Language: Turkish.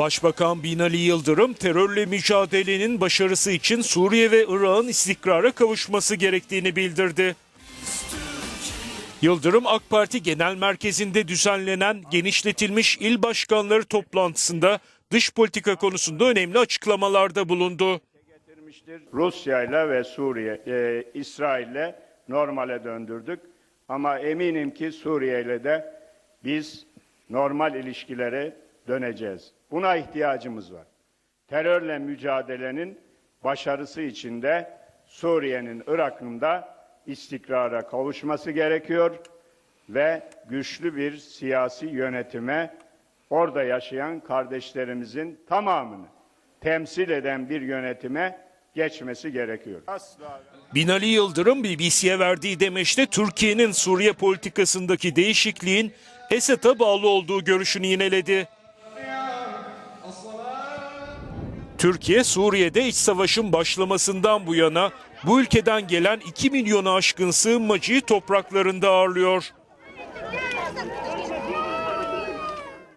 Başbakan Binali Yıldırım terörle mücadelenin başarısı için Suriye ve Irak'ın istikrara kavuşması gerektiğini bildirdi. Yıldırım AK Parti Genel Merkezi'nde düzenlenen genişletilmiş il başkanları toplantısında dış politika konusunda önemli açıklamalarda bulundu. Rusya ile ve Suriye, e, İsrail ile normale döndürdük. Ama eminim ki Suriye ile de biz normal ilişkilere döneceğiz. Buna ihtiyacımız var. Terörle mücadelenin başarısı için de Suriye'nin Irak'ın da istikrara kavuşması gerekiyor ve güçlü bir siyasi yönetime orada yaşayan kardeşlerimizin tamamını temsil eden bir yönetime geçmesi gerekiyor. Binali Yıldırım BBC'ye verdiği demeçte Türkiye'nin Suriye politikasındaki değişikliğin Esad'a bağlı olduğu görüşünü yineledi. Türkiye Suriye'de iç savaşın başlamasından bu yana bu ülkeden gelen 2 milyonu aşkın sığınmacıyı topraklarında ağırlıyor.